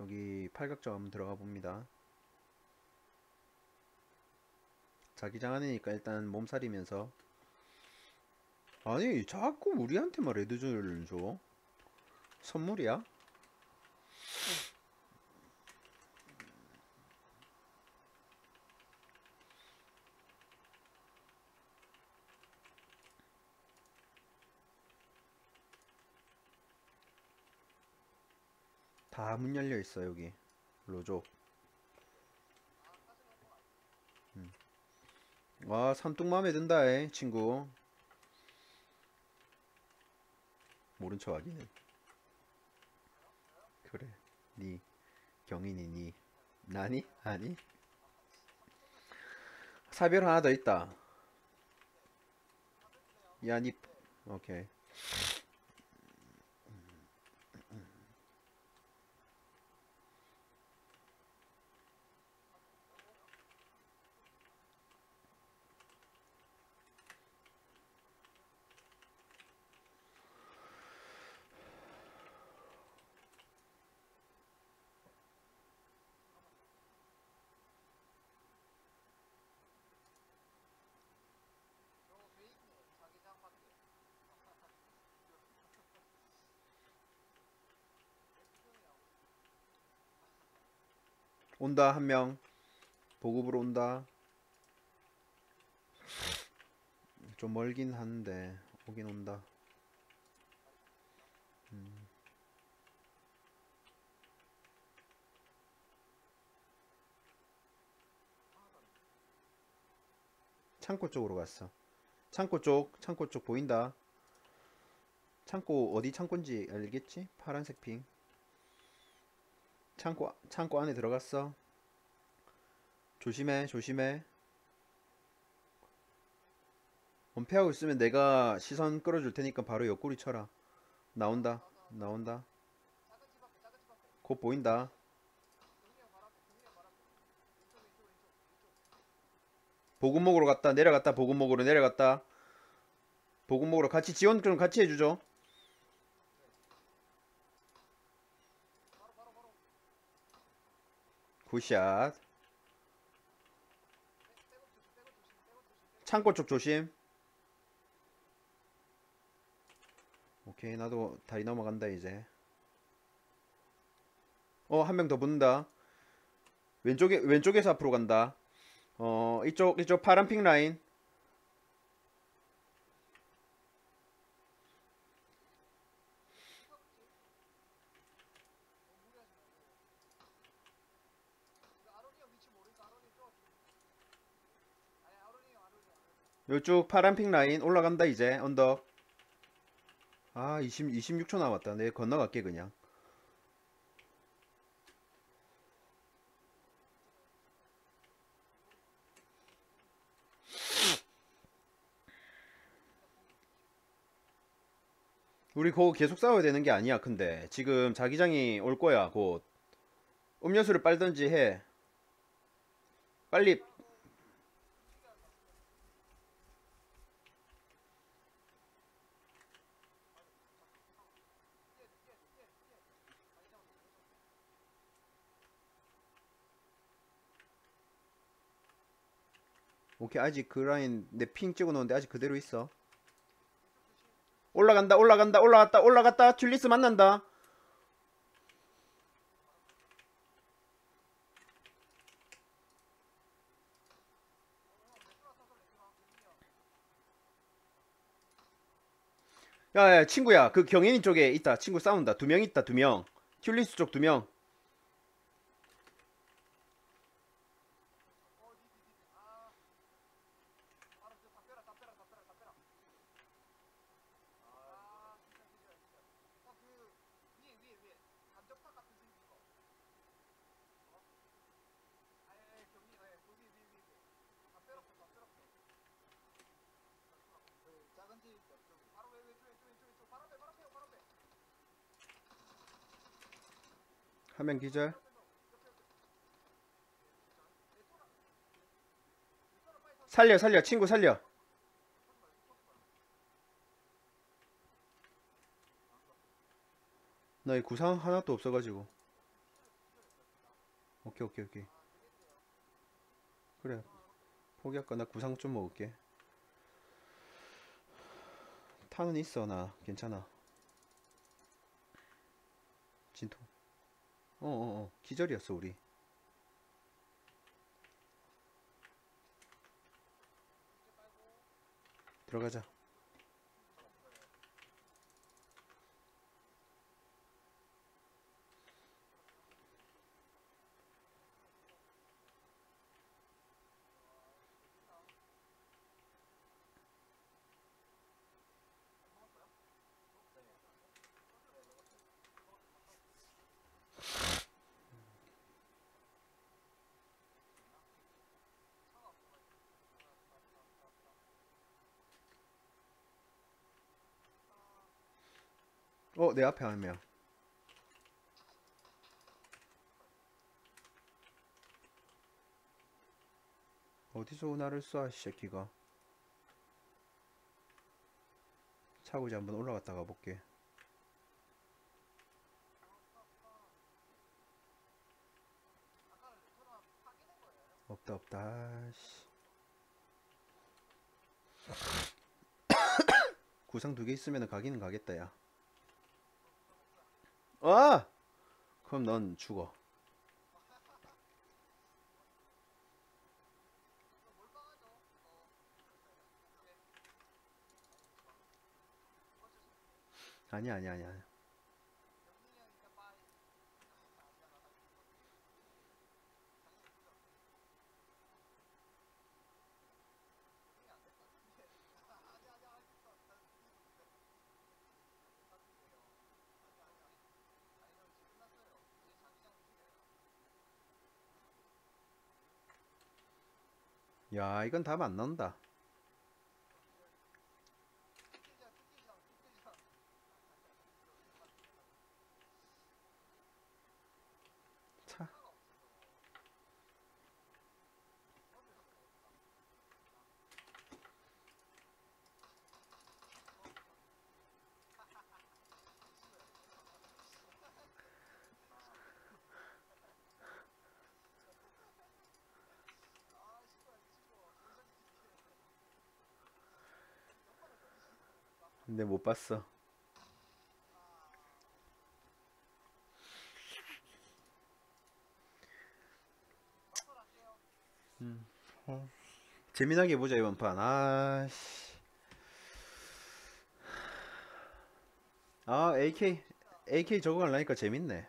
여기 팔각점 들어가 봅니다. 자기장 안이니까 일단 몸살이면서 아니 자꾸 우리한테만 레드존을 줘 선물이야? 다 문 열려 있어 여기. 로족 음. 와 삼뚝 마음에 든다 에 친구. 모른 척 하기는. 그래. 니. 경인이 니. 나니? 아니? 사별 하나 더 있다. 야니 오케이 온다 한 명. 보급으로 온다. 좀 멀긴 한데 오긴 온다. 음. 창고 쪽으로 갔어. 창고 쪽 창고 쪽 보인다. 창고 어디 창고인지 알겠지? 파란색 핑 창고 창고 안에 들어갔어. 조심해, 조심해. 원패하고 있으면 내가 시선 끌어줄 테니까 바로 옆구리 쳐라. 나온다, 나온다. 곧 보인다. 보급 먹으러 갔다, 내려갔다, 보급 먹으러 내려갔다. 보급 먹으러 같이 지원 좀 같이 해주죠. 굿샷. 창고 쪽 조심. 오케이 나도 다리 넘어간다 이제. 어 한 명 더 붙는다. 왼쪽에 왼쪽에서 앞으로 간다. 어 이쪽 이쪽 파란 핑 라인 요쪽 파란핑 라인 올라간다 이제. 언덕 아 20, 26초 남았다. 내 건너갈게 그냥. 우리 그거 계속 싸워야 되는 게 아니야 근데. 지금 자기장이 올 거야 곧. 음료수를 빨던지 해. 빨리 오케이 아직 그 라인 내 핑 찍어 놓은데 아직 그대로 있어. 올라간다 올라간다 올라갔다 올라갔다. 튤리스 만난다. 야야 친구야. 그 경인이 쪽에 있다. 친구 싸운다. 두 명 있다 두명. 튤리스 쪽 두명 화면 기절. 살려 살려. 친구 살려. 나이 구상 하나도 없어가지고. 오케이 오케이 오케이. 그래. 포기할까? 나 구상 좀 먹을게. 탄은 있어 나. 괜찮아. 진통 어어어. 기절이었어 우리. 들어가자 어 내 앞에 한 명. 어디서 나를 쏴, 이 새끼가. 차고지 한번 올라갔다 가볼게. 없다, 없다, 아씨. 구상 두 개 있으면 가기는 가겠다, 야. 아! 그럼 넌 죽어. 아니야, 아니야, 아니야. 야, 이건 답 안 나온다. 근데 못 봤어. 음. 어. 재미나게 보자 이번 판. 아씨. 아 AK AK 적응하려니까 재밌네.